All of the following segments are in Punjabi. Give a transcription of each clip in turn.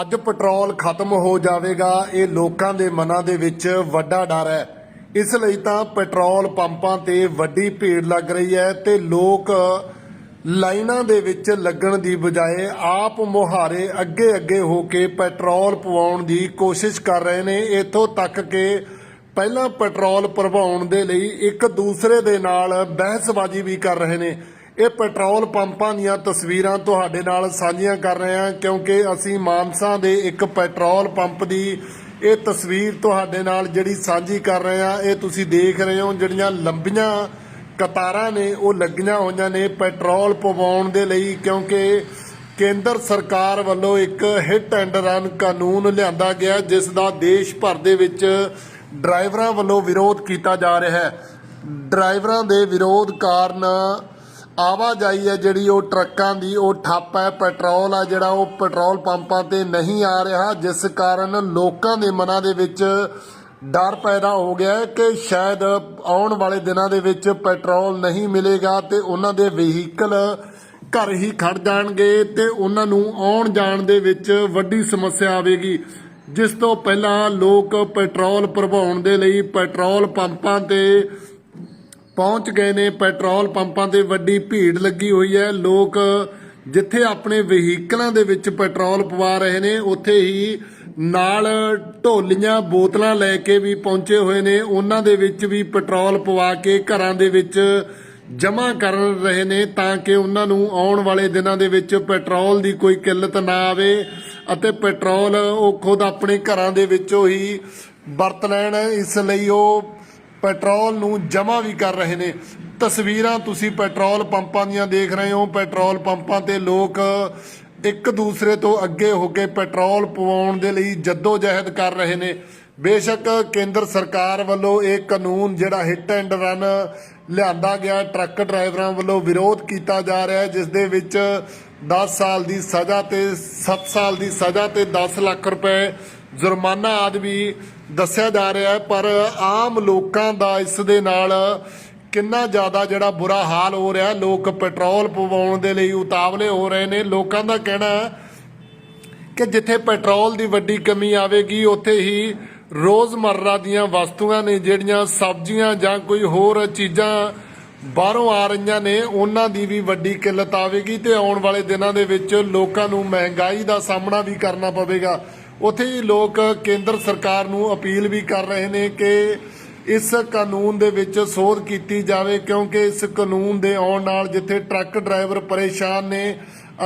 ਅੱਜ ਪੈਟਰੋਲ ਖਤਮ ਹੋ ਜਾਵੇਗਾ, ਇਹ ਲੋਕਾਂ ਦੇ ਮਨਾਂ ਦੇ ਵਿੱਚ ਵੱਡਾ ਡਰ ਹੈ। ਇਸ ਲਈ ਤਾਂ ਪੈਟਰੋਲ ਪੰਪਾਂ ਤੇ ਵੱਡੀ ਭੀੜ ਲੱਗ ਰਹੀ ਹੈ ਤੇ ਲੋਕ ਲਾਈਨਾਂ ਦੇ ਵਿੱਚ ਲੱਗਣ ਦੀ ਬਜਾਏ ਆਪ ਮੁਹਾਰੇ ਅੱਗੇ ਅੱਗੇ ਹੋ ਕੇ ਪੈਟਰੋਲ ਪਵਾਉਣ ਦੀ ਕੋਸ਼ਿਸ਼ ਕਰ ਰਹੇ ਨੇ। ਇੱਥੋਂ ਤੱਕ ਕਿ ਪਹਿਲਾਂ ਪੈਟਰੋਲ ਭਰਵਾਉਣ ਦੇ ਲਈ ਇੱਕ ਦੂਸਰੇ ਦੇ ਨਾਲ ਬਹਿਸਬਾਜ਼ੀ ਵੀ ਕਰ ਰਹੇ ਨੇ। ਇਹ ਪੈਟਰੋਲ ਪੰਪਾਂ ਦੀਆਂ ਤਸਵੀਰਾਂ ਤੁਹਾਡੇ ਨਾਲ ਸਾਂਝੀਆਂ ਕਰ ਰਹੇ ਹਾਂ, ਕਿਉਂਕਿ ਅਸੀਂ ਮਾਨਸਾ ਦੇ ਇੱਕ ਪੈਟਰੋਲ ਪੰਪ ਦੀ ਇਹ ਤਸਵੀਰ ਤੁਹਾਡੇ ਨਾਲ ਜਿਹੜੀ ਸਾਂਝੀ ਕਰ ਰਹੇ ਹਾਂ, ਇਹ ਤੁਸੀਂ ਦੇਖ ਰਹੇ ਹੋ, ਜਿਹੜੀਆਂ ਲੰਬੀਆਂ ਕਤਾਰਾਂ ਨੇ, ਉਹ ਲੱਗੀਆਂ ਹੋਈਆਂ ਨੇ ਪੈਟਰੋਲ ਪਵਾਉਣ ਦੇ ਲਈ, ਕਿਉਂਕਿ ਕੇਂਦਰ ਸਰਕਾਰ ਵੱਲੋਂ ਇੱਕ ਹਿੱਟ ਐਂਡ ਰਨ ਕਾਨੂੰਨ ਲਿਆਂਦਾ ਗਿਆ, ਜਿਸ ਦਾ ਦੇਸ਼ ਭਰ ਦੇ ਵਿੱਚ ਡਰਾਈਵਰਾਂ ਵੱਲੋਂ ਵਿਰੋਧ ਕੀਤਾ ਜਾ ਰਿਹਾ ਹੈ। ਡਰਾਈਵਰਾਂ ਦੇ ਵਿਰੋਧ ਕਾਰਨ ਆਵਾਜਾਈ ਹੈ ਜਿਹੜੀ ਉਹ ਟਰੱਕਾਂ ਦੀ, ਉਹ ਠੱਪ ਹੈ, ਪੈਟਰੋਲ ਆ ਜਿਹੜਾ ਉਹ ਪੈਟਰੋਲ ਪੰਪਾਂ ਤੇ ਨਹੀਂ ਆ ਰਿਹਾ, ਜਿਸ ਕਾਰਨ ਲੋਕਾਂ ਦੇ ਮਨਾਂ ਦੇ ਵਿੱਚ ਡਰ ਪੈਦਾ ਹੋ ਗਿਆ ਹੈ ਕਿ ਸ਼ਾਇਦ ਆਉਣ ਵਾਲੇ ਦਿਨਾਂ ਦੇ ਵਿੱਚ ਪੈਟਰੋਲ ਨਹੀਂ ਮਿਲੇਗਾ ਤੇ ਉਹਨਾਂ ਦੇ ਵਹੀਕਲ ਘਰ ਹੀ ਖੜ ਜਾਣਗੇ ਤੇ ਉਹਨਾਂ ਨੂੰ ਆਉਣ ਜਾਣ ਦੇ ਵਿੱਚ ਵੱਡੀ ਸਮੱਸਿਆ ਆਵੇਗੀ। ਜਿਸ ਤੋਂ ਪਹਿਲਾਂ ਲੋਕ ਪੈਟਰੋਲ ਭਰਵਾਉਣ ਦੇ ਲਈ ਪੈਟਰੋਲ ਪੰਪਾਂ ਤੇ ਪਹੁੰਚ ਗਏ ਨੇ ਪੈਟਰੋਲ ਪੰਪਾਂ ਤੇ ਵੱਡੀ ਭੀੜ ਲੱਗੀ ਹੋਈ ਹੈ। ਲੋਕ ਜਿੱਥੇ ਆਪਣੇ ਵਹੀਕਲਾਂ ਦੇ ਵਿੱਚ ਪੈਟਰੋਲ ਪਵਾ ਰਹੇ ਨੇ, ਉੱਥੇ ਹੀ ਨਾਲ ਢੋਲੀਆਂ, ਬੋਤਲਾਂ ਲੈ ਕੇ ਵੀ ਪਹੁੰਚੇ ਹੋਏ ਨੇ। ਉਹਨਾਂ ਦੇ ਵਿੱਚ ਵੀ ਪੈਟਰੋਲ ਪਵਾ ਕੇ ਘਰਾਂ ਦੇ ਵਿੱਚ ਜਮ੍ਹਾਂ ਕਰ ਰਹੇ ਨੇ ਤਾਂ ਕਿ ਉਹਨਾਂ ਨੂੰ ਆਉਣ ਵਾਲੇ ਦਿਨਾਂ ਦੇ ਵਿੱਚ ਪੈਟਰੋਲ ਦੀ ਕੋਈ ਕਿੱਲਤ ਨਾ ਆਵੇ ਅਤੇ ਪੈਟਰੋਲ ਉਹ ਖੁਦ ਆਪਣੇ ਘਰਾਂ ਦੇ ਵਿੱਚੋਂ ਹੀ ਵਰਤ ਲੈਣ। ਇਸ ਲਈ ਉਹ ਪੈਟਰੋਲ ਨੂੰ ਜਮ੍ਹਾਂ ਵੀ ਕਰ ਰਹੇ ਨੇ। ਤਸਵੀਰਾਂ ਤੁਸੀਂ ਪੈਟਰੋਲ ਪੰਪਾਂ ਦੀਆਂ ਦੇਖ ਰਹੇ ਹੋ। ਪੈਟਰੋਲ ਪੰਪਾਂ ਤੇ ਲੋਕ ਇੱਕ ਦੂਸਰੇ ਤੋਂ ਅੱਗੇ ਹੋ ਕੇ ਪੈਟਰੋਲ ਪਵਾਉਣ ਦੇ ਲਈ ਜੱਦੋ ਜਹਿਦ ਕਰ ਰਹੇ ਨੇ। ਬੇਸ਼ੱਕ ਕੇਂਦਰ ਸਰਕਾਰ ਵੱਲੋਂ ਇਹ ਕਾਨੂੰਨ ਜਿਹੜਾ ਹਿੱਟ ਐਂਡ ਰਨ ਲਿਆਂਦਾ ਗਿਆ, ਟਰੱਕ ਡਰਾਈਵਰਾਂ ਵੱਲੋਂ ਵਿਰੋਧ ਕੀਤਾ ਜਾ ਰਿਹਾ ਹੈ, ਜਿਸ ਦੇ ਵਿੱਚ 10 ਸਾਲ ਦੀ ਸਜ਼ਾ ਤੇ 7 ਸਾਲ ਦੀ ਸਜ਼ਾ ਤੇ 10 ਲੱਖ ਰੁਪਏ ਜੁਰਮਾਨਾ ਆਦਿ ਵੀ ਦੱਸਿਆ ਜਾ ਰਿਹਾ ਹੈ, ਪਰ ਆਮ ਲੋਕਾਂ ਦਾ ਇਸ ਦੇ ਨਾਲ ਕਿੰਨਾ ਜ਼ਿਆਦਾ ਜਿਹੜਾ ਬੁਰਾ ਹਾਲ ਹੋ ਰਿਹਾ ਲੋਕ ਪੈਟਰੋਲ ਪਵਾਉਣ ਦੇ ਲਈ ਉਤਾਵਲੇ ਹੋ ਰਹੇ ਨੇ। ਲੋਕਾਂ ਦਾ ਕਹਿਣਾ ਹੈ ਕਿ ਜਿੱਥੇ ਪੈਟਰੋਲ ਦੀ ਵੱਡੀ ਕਮੀ ਆਵੇਗੀ, ਉੱਥੇ ਹੀ ਰੋਜ਼ਮਰਰਾ ਦੀਆਂ ਵਸਤੂਆਂ ਨੇ ਜਿਹੜੀਆਂ ਸਬਜ਼ੀਆਂ ਜਾਂ ਕੋਈ ਹੋਰ ਚੀਜ਼ਾਂ ਬਾਹਰੋਂ ਆ ਰਹੀਆਂ ਨੇ, ਉਹਨਾਂ ਦੀ ਵੀ ਵੱਡੀ ਕਿੱਲਤ ਆਵੇਗੀ ਤੇ ਆਉਣ ਵਾਲੇ ਦਿਨਾਂ ਦੇ ਵਿੱਚ ਲੋਕਾਂ ਨੂੰ ਮਹਿੰਗਾਈ ਦਾ ਸਾਹਮਣਾ ਵੀ ਕਰਨਾ ਪਵੇਗਾ। ਉੱਥੇ ਹੀ ਲੋਕ ਕੇਂਦਰ ਸਰਕਾਰ ਨੂੰ ਅਪੀਲ ਵੀ ਕਰ ਰਹੇ ਨੇ ਕਿ ਇਸ ਕਾਨੂੰਨ ਦੇ ਵਿੱਚ ਸੋਧ ਕੀਤੀ ਜਾਵੇ, ਕਿਉਂਕਿ ਇਸ ਕਾਨੂੰਨ ਦੇ ਆਉਣ ਨਾਲ ਜਿੱਥੇ ਟਰੱਕ ਡਰਾਈਵਰ ਪਰੇਸ਼ਾਨ ਨੇ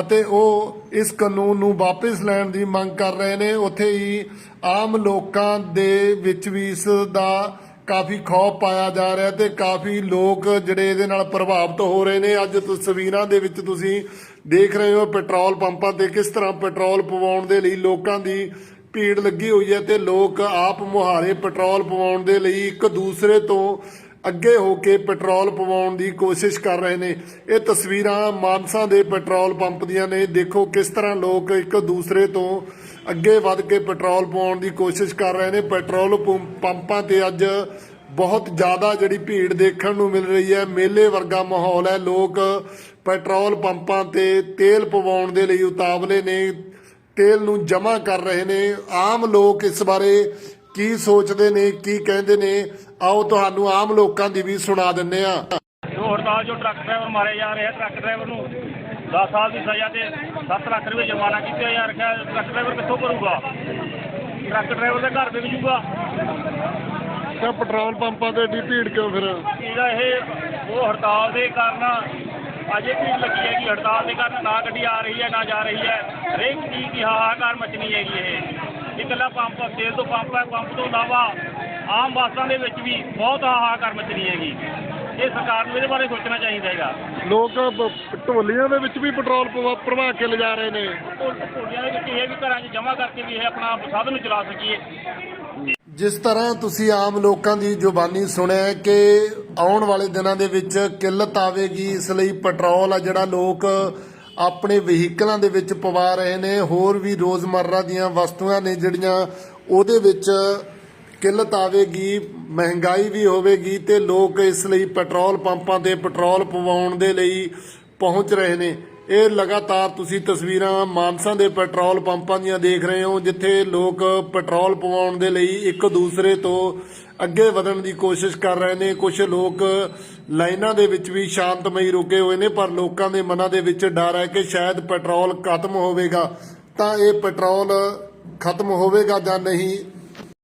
ਅਤੇ ਉਹ ਇਸ ਕਾਨੂੰਨ ਨੂੰ ਵਾਪਸ ਲੈਣ ਦੀ ਮੰਗ ਕਰ ਰਹੇ ਨੇ, ਉੱਥੇ ਹੀ ਆਮ ਲੋਕਾਂ ਦੇ ਵਿੱਚ ਵੀ ਇਸ ਦਾ ਕਾਫੀ ਖੌਫ ਪਾਇਆ ਜਾ ਰਿਹਾ ਤੇ ਕਾਫੀ ਲੋਕ ਜਿਹੜੇ ਇਹਦੇ ਨਾਲ ਪ੍ਰਭਾਵਿਤ ਹੋ ਰਹੇ ਨੇ। ਅੱਜ ਤਸਵੀਰਾਂ ਦੇ ਵਿੱਚ ਤੁਸੀਂ ਦੇਖ ਰਹੇ ਹੋ ਪੈਟਰੋਲ ਪੰਪਾਂ ਤੇ ਕਿਸ ਤਰ੍ਹਾਂ ਪੈਟਰੋਲ ਪਵਾਉਣ ਦੇ ਲਈ ਲੋਕਾਂ ਦੀ ਭੀੜ ਲੱਗੀ ਹੋਈ ਹੈ ਤੇ ਲੋਕ ਆਪ ਮੁਹਾਰੇ ਪੈਟਰੋਲ ਪਵਾਉਣ ਦੇ ਲਈ ਇੱਕ ਦੂਸਰੇ ਤੋਂ ਅੱਗੇ ਹੋ ਕੇ ਪੈਟਰੋਲ ਪਵਾਉਣ ਦੀ ਕੋਸ਼ਿਸ਼ ਕਰ ਰਹੇ ਨੇ। ਇਹ ਤਸਵੀਰਾਂ ਮਾਨਸਾ ਦੇ ਪੈਟਰੋਲ ਪੰਪ ਦੀਆਂ ਨੇ। ਦੇਖੋ ਕਿਸ ਤਰ੍ਹਾਂ ਲੋਕ ਇੱਕ ਦੂਸਰੇ ਤੋਂ ਅੱਗੇ ਵੱਧ ਕੇ ਪੈਟਰੋਲ ਪਵਾਉਣ ਦੀ ਕੋਸ਼ਿਸ਼ ਕਰ ਰਹੇ ਨੇ। ਪੈਟਰੋਲ ਪੰਪਾਂ ਤੇ ਅੱਜ ਬਹੁਤ ਜ਼ਿਆਦਾ ਜਿਹੜੀ ਭੀੜ ਦੇਖਣ ਨੂੰ ਮਿਲ ਰਹੀ ਹੈ। ਮੇਲੇ ਵਰਗਾ ਮਾਹੌਲ ਹੈ। ਲੋਕ ਪੈਟਰੋਲ ਪੰਪਾਂ ਤੇ ਤੇਲ ਪਵਾਉਣ ਦੇ ਲਈ ਉਤਾਵਲੇ ਨੇ। ਤੇਲ ਨੂੰ ਜਮ੍ਹਾਂ ਕਰ ਰਹੇ ਨੇ। ਆਮ ਲੋਕ ਇਸ ਬਾਰੇ ਕੀ ਸੋਚਦੇ ਨੇ, ਕੀ ਕਹਿੰਦੇ ਨੇ, ਆਓ ਤੁਹਾਨੂੰ ਆਮ ਲੋਕਾਂ ਦੀ ਵੀ ਸੁਣਾ ਦਿੰਨੇ ਆ ਜੋ ਹੜਤਾਲ ਜੋ ਟਰੱਕ ਡਰਾਈਵਰ ਮਾਰੇ ਜਾ ਰਹੇ ਆ, ਟਰੱਕ ਡਰਾਈਵਰ ਨੂੰ 10 ਸਾਲ ਦੀ ਸਜ਼ਾ ਤੇ 7 ਲੱਖ ਰੁਪਏ ਜੁਰਮਾਨਾ ਕੀਤਾ ਜਾ ਰਿਹਾ ਟਰੱਕ ਡਰਾਈਵਰ ਕਿੱਥੋਂ ਭਰੂਗਾ? ਟਰੱਕ ਡਰਾਈਵਰ ਦੇ ਘਰ ਦੇ ਵਿੱਚ ਜੂਗਾ। ਤਾਂ ਪੈਟਰੋਲ ਪੰਪਾਂ ਤੇ ਏਡੀ ਭੀੜ ਕਿਉਂ ਫਿਰ? ਇਹਦਾ ਇਹ ਉਹ ਹੜਤਾਲ ਦੇ ਕਾਰਨ ਅਜੇ ਭੀੜ ਲੱਗੀ ਹੈਗੀ। ਹੜਤਾਲ ਦੇ ਕਾਰਨ ਨਾ ਗੱਡੀ ਆ ਰਹੀ ਹੈ ਨਾ ਜਾ ਰਹੀ ਹੈ। ਹਰੇਕ ਚੀਜ਼ ਦੀ ਹਾਹਾਕਾਰ ਮਚਣੀ ਹੈਗੀ ਇਹ। ਇਕੱਲਾ ਪੰਪ ਤੇਲ ਤੋਂ ਪੰਪ ਹੈ ਪੰਪ ਤੋਂ ਇਲਾਵਾ ਆਮ ਬੱਸਾਂ ਦੇ ਵਿੱਚ ਵੀ ਬਹੁਤ ਹਾਹਾਕਾਰ ਮਚਣੀ ਹੈਗੀ। ਇਹ ਸਰਕਾਰ ਨੂੰ ਇਹਦੇ ਬਾਰੇ ਸੋਚਣਾ ਚਾਹੀਦਾ ਹੈਗਾ। ਲੋਕ ਢੋਲੀਆਂ ਦੇ ਵਿੱਚ ਵੀ ਪੈਟਰੋਲ ਪਵਾ- ਭਰਵਾ ਕੇ ਲਿਜਾ ਰਹੇ ਨੇ। ਢੋਲੀਆਂ ਦੇ ਵਿੱਚ ਇਹ ਵੀ ਘਰਾਂ 'ਚ ਜਮ੍ਹਾਂ ਕਰਕੇ ਵੀ ਇਹ ਆਪਣਾ ਸਾਧਨ ਨੂੰ ਚਲਾ ਸਕੀਏ। ਜਿਸ ਤਰ੍ਹਾਂ ਤੁਸੀਂ ਆਮ ਲੋਕਾਂ ਦੀ ਜ਼ੁਬਾਨੀ ਸੁਣਿਆ ਹੈ ਕਿ ਆਉਣ ਵਾਲੇ ਦਿਨਾਂ ਦੇ ਵਿੱਚ ਕਿੱਲਤ ਆਵੇਗੀ ਇਸ ਲਈ ਪੈਟਰੋਲ ਆ ਜਿਹੜਾ ਲੋਕ ਆਪਣੇ ਵਹੀਕਲਾਂ ਦੇ ਵਿੱਚ ਪਵਾ ਰਹੇ ਨੇ। ਹੋਰ ਵੀ ਰੋਜ਼ਮਰਰਾ ਦੀਆਂ ਵਸਤੂਆਂ ਨੇ ਜਿਹੜੀਆਂ ਉਹਦੇ ਵਿੱਚ ਕਿੱਲਤ ਆਵੇਗੀ ਮਹਿੰਗਾਈ ਵੀ ਹੋਵੇਗੀ ਤੇ ਲੋਕ ਇਸ ਲਈ ਪੈਟਰੋਲ ਪੰਪਾਂ ਤੇ ਪੈਟਰੋਲ ਪਵਾਉਣ ਦੇ ਲਈ ਪਹੁੰਚ ਰਹੇ ਨੇ। ਇਹ ਲਗਾਤਾਰ ਤੁਸੀਂ ਤਸਵੀਰਾਂ ਮਾਨਸਾ ਦੇ ਪੈਟਰੋਲ ਪੰਪਾਂ ਦੀਆਂ ਦੇਖ ਰਹੇ ਹੋ, ਜਿੱਥੇ ਲੋਕ ਪੈਟਰੋਲ ਪਵਾਉਣ ਦੇ ਲਈ ਇੱਕ ਦੂਸਰੇ ਤੋਂ ਅੱਗੇ ਵਧਣ ਦੀ ਕੋਸ਼ਿਸ਼ ਕਰ ਰਹੇ ਨੇ। ਕੁਝ ਲੋਕ ਲਾਈਨਾਂ ਦੇ ਵਿੱਚ ਵੀ ਸ਼ਾਂਤਮਈ ਰੁਕੇ ਹੋਏ ਨੇ, ਪਰ ਲੋਕਾਂ ਦੇ ਮਨਾਂ ਦੇ ਵਿੱਚ ਡਰ ਹੈ ਕਿ ਸ਼ਾਇਦ ਪੈਟਰੋਲ ਖਤਮ ਹੋਵੇਗਾ। ਤਾਂ ਇਹ ਪੈਟਰੋਲ ਖਤਮ ਹੋਵੇਗਾ ਜਾਂ ਨਹੀਂ